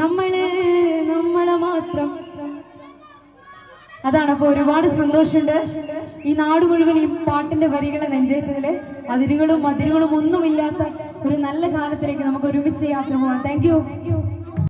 നമ്മൾ നമ്മളെ മാത്രം. അതാണ് അപ്പൊ ഒരുപാട് സന്തോഷമുണ്ട്. ഈ നാട് മുഴുവൻ ഈ പാട്ടിന്റെ വരികളെ നെഞ്ചേറ്റതിൽ അതിരുകളും അതിരുകളും ഒന്നുമില്ലാത്ത ഒരു നല്ല കാലത്തിലേക്ക് നമുക്ക് ഒരുമിച്ച് യാത്ര പോകാം. Thank you